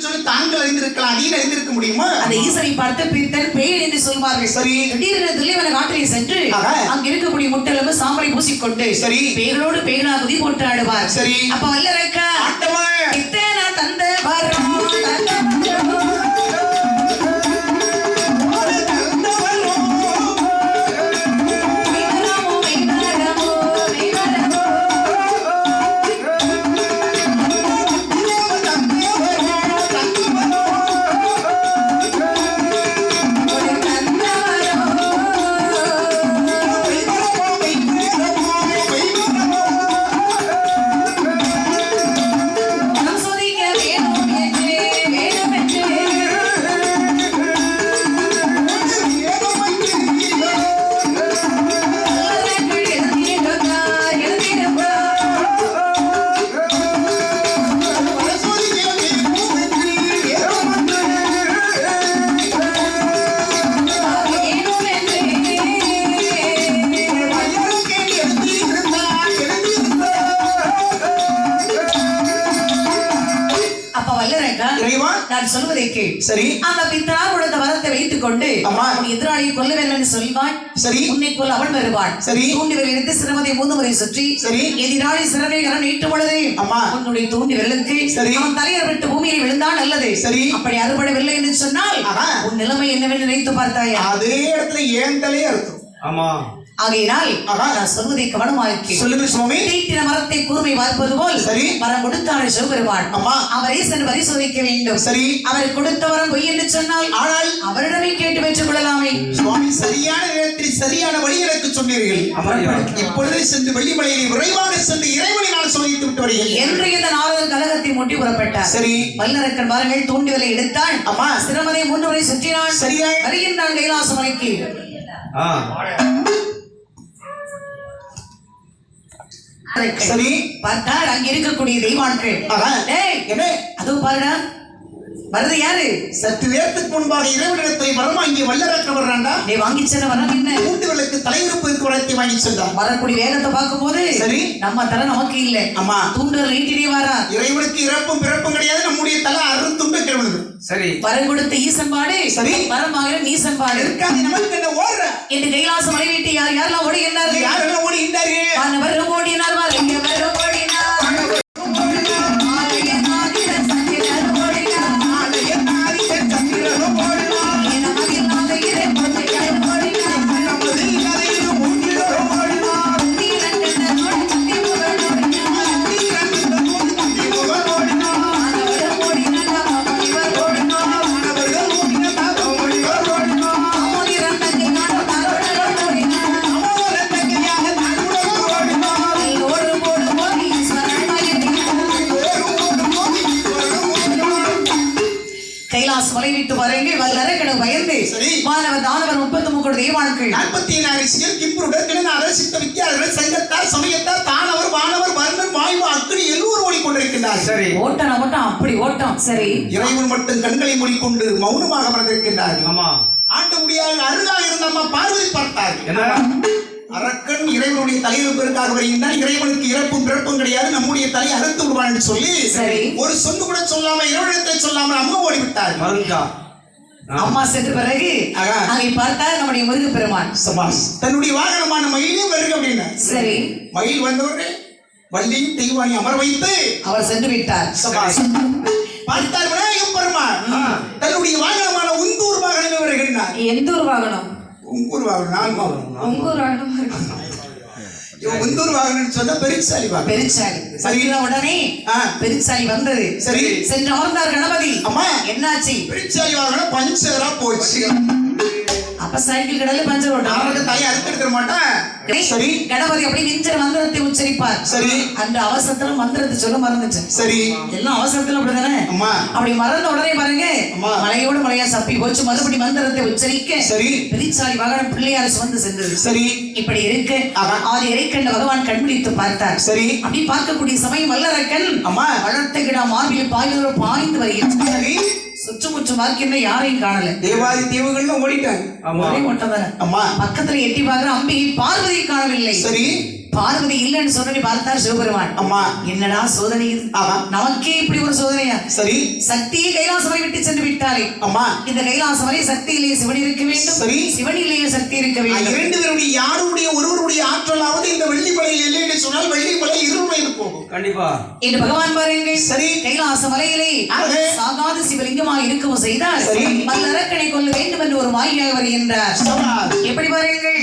என்று சொல்லி தாங்கள் அறிந்திருக்கலாம் நீ அறிந்திருக்க முடியுமா அந்த ஈசனை பார்த்து பித்தன் பேய் என்று சொல்வார்கள் சரி. திடீரென தில்லைவன காட்டிலே சென்று. அங்க இருக்கக்கூடிய முட்டெலும்பு சாம்பலை பூசிக்கொண்டு சரி. பேர்களோடு பேர்களா குதி போட்டு ஆடுவார் சரி. அப்ப வல்லரக்கா இத்தேனா தந்த வரம் தந்த நான் சொல்வதை கேள் சரி அந்த பித்தனால் கொடுத்த வரத்தை வைத்துக் கொண்டு அம்மா. உன் எதிராளியை கொல்ல வேண்டும் என்று சொல்வாய் சரி உன்னை கொல் அவன் வருவான் சரி. தூண்டி எடுத்து சிரமத்தை மூன்று முறை சுற்றி சரி. எதிராளி சிறவை கரம் நீட்டும் பொழுது அம்மா. உன்னுடைய தூண்டி விரலுக்கு சரி. அவன் தலையை விட்டு பூமியில் விழுந்தான் நல்லது சரி. அப்படி அறுபடவில்லை என்று சொன்னால். உன் நிலைமை என்னவென்று நினைத்து பார்த்தாயா அதே இடத்துல அர்த்தம் ஆமா. ஆகையினால். நான் சொல்வதை கவனமாக சொல்லுங்க சுவாமி தீட்டின மரத்தை கூர்மை பார்ப்பது போல் சரி. மரம் கொடுத்தாரு சிவபெருமான். அம்மா. அவரை சென்று பரிசோதிக்க வேண்டும். சரி. அவர் கொடுத்த வரம் பொய் என்று சொன்னால் ஆனால் அவரிடமே கேட்டு பெற்றுக் கொள்ளலாமே. சுவாமி சரியான நேரத்தில் சரியான வழி எனக்கு சொன்னீர்கள்? இப்பொழுது சென்று வெள்ளிமலையை விரைவாக சென்று இறைவனை நான் சோதித்து விட்டு வருகிறேன் என்று இந்த நாரதர் கலகத்தை முட்டி புறப்பட்டார். சரி. வல்லரக்கன் பாருங்கள் தூண்டுதலை எடுத்தான். அம்மா. சிரமதை மூன்று முறை சுற்றினான். சரியா வருகின்றான் கைலாசமலைக்கு. ஆ சரி. பார்த்தால் அங்க இருக்கக்கூடிய தெய்வான்கள். ஆஹா. டேய், என்ன அதுவும் பாருடா. வருது யாரு? சற்று நேரத்துக்கு முன்பாக இறைவனிடத்தை வரமா இங்கே வல்லரக்க வர்றாண்டா நீ வாங்கி சென்ற வரம் என்ன? கூண்டுகளுக்கு தலையிருப்பு வரத்தை வாங்கி சென்றான் வரக்கூடிய வேகத்தை பார்க்கும்போது சரி. நம்ம தலை நமக்கு இல்ல. அம்மா. தூண்டுதல் நீட்டினே வாரா. இறைவனுக்கு இறப்பும் பிறப்பும் கிடையாது. நம்முடைய தலை அறுத்துண்டு கிழவனது சரி. வரம் கொடுத்த ஈசன் பாடு சரி. வரம் வாங்கின நீசன் பாடு இருக்காது நமக்கு என்ன ஓடுற? என்று கைலாச மலை வீட்டு யார் யாரெல்லாம் ஓடுகின்றார்கள் யாரெல்லாம் ஓடுகின்றார்கள் வானவர் ஓடினார் வாலிங்கவர் கைலாஸ் மலை விட்டு வரங்கள் வல்லரக்கணம் பயந்து சரி. மாணவர் தானவர் முப்பத்தி மூன்று தெய்வான்கள் நாற்பத்தி ஏழு அரசியல் கிம்புருடன் அரசித்த வித்தியாளர்கள் சங்கத்தார் சமயத்தார் தானவர் வானவர் வர்ணன் வாயு அக்னி எல்லோரும் ஓடிக்கொண்டிருக்கின்றார்கள். சரி. ஓட்டம் ஓட்டம் அப்படி ஓட்டம். சரி. இறைவன் மட்டும் கண்களை மூடிக்கொண்டு மௌனமாக அமர்ந்திருக்கின்றார்கள் ஆமா. ஆண்டு முடியாத அருகாக இருந்த அம்மா பார்வதி பார்த்தார்கள். என்ன அரக்கன் இறைவனுடைய தலையிறப்பிற்காக வருகின்றான். இறைவனுக்கு இறப்பும் பிறப்பும் கிடையாது. நம்முடைய தலை அறுத்து விடுவான் என்று சொல்லி சரி. ஒரு சொல்லு கூட சொல்லாம இறைவனத்தை சொல்லாமல் அம்மா ஓடிவிட்டார்கள். மருங்கா அம்மா சென்ற பிறகு ஆகா. அங்கே பார்த்தா நம்முடைய முருக பெருமான் சபாஸ். தன்னுடைய வாகனமான மயிலையும் வருக அப்படின்னா. சரி. மயில் வந்தவரே வள்ளியும் தெய்வானி அமர வைத்து அவர் சென்று விட்டார். சபாஸ். பார்த்தார் விநாயகம் பெருமான். தன்னுடைய வாகனமான உந்தூர் வாகனமே வருகின்றார். எந்த ஒரு வாகனம்? உங்கூர் வாகனம் நான் வாகனம். உந்தூர் வாகனம். சொன்னா பெருசாலி வாகனம். பெருச்சாலி சரி. சரி உடனே ஆ. பெருச்சாலி வந்தது. சரி. சென்று அமர்ந்தார் கணபதி. அம்மா. என்னாச்சு? பெருசாலி வாகனம் பஞ்சரா போச்சு. சைக்கிள் கடல பஞ்சர் ஓட்டம் அவனுக்கு தலையை அறுத்தெடுக்க மாட்டான். சரி. கணபதி அப்படி நெஞ்சர மந்திரத்தை உச்சரிப்பார். சரி. அந்த அவசரத்துல மந்திரத்தை சொல்ல மறந்துச்சு சரி. எல்லாம் அவசரத்துல அப்படிதானே அப்படி மறந்த உடனே பாருங்க. மலையோடு மலையா சப்பி போச்சு. மறுபடி மந்திரத்தை உச்சரிக்க சரி. பெரிச்சாலி வாகனம் பிள்ளையார் சுமந்து சென்றது. சரி. இப்படி இருக்கு. ஆதி இறைக்கண்ட பகவான் கண்பிடித்து பார்த்தார். சரி. அப்படி பார்க்கக்கூடிய சமயம் வல்லரக்கன் அம்மா. வளர்த்த கிடா மார்பில் பாய்ந்து பாய்ந்து வருகிறார். சரி சுற்றுமுற்று பார்க்கின்ற யாரையும் காணல. தேவாதி ஓடிட்டாங்க. ஒரே பக்கத்துல எட்டி பார்க்கிற அம்பிகை பார்வதியை காணவில்லை. சரி. பார்வதி இல்லைன்னு சொன்னி பார்த்தார் சிவபெருமான். அம்மா என்னடா சோதனை இது? ஆமா. நமக்கே இப்படி ஒரு சோதனையா? சரி. சக்தியை கைலாசமலை விட்டு சென்று விட்டாரே அம்மா இந்த கைலாசமலை சக்தியிலே சிவன் இருக்க வேண்டும். சரி. சிவனிலேயே சக்தி இருக்க வேண்டும். இரண்டு பேருடைய யாருடைய ஒருவருடைய ஆற்றலாவது இந்த வெள்ளிமலையில் இல்லை என்று சொன்னால் வெள்ளிமலை இருமையில் போகும். கண்டிப்பா. என்று பகவான் பாருங்கள். சரி. கைலாச மலையிலே சிவலிங்கமாக இருக்கவும் செய்தார். பல்லரக்கனை கொள்ள வேண்டும் என்று ஒரு மாயாக வருகின்றார். எப்படி பாருங்கள்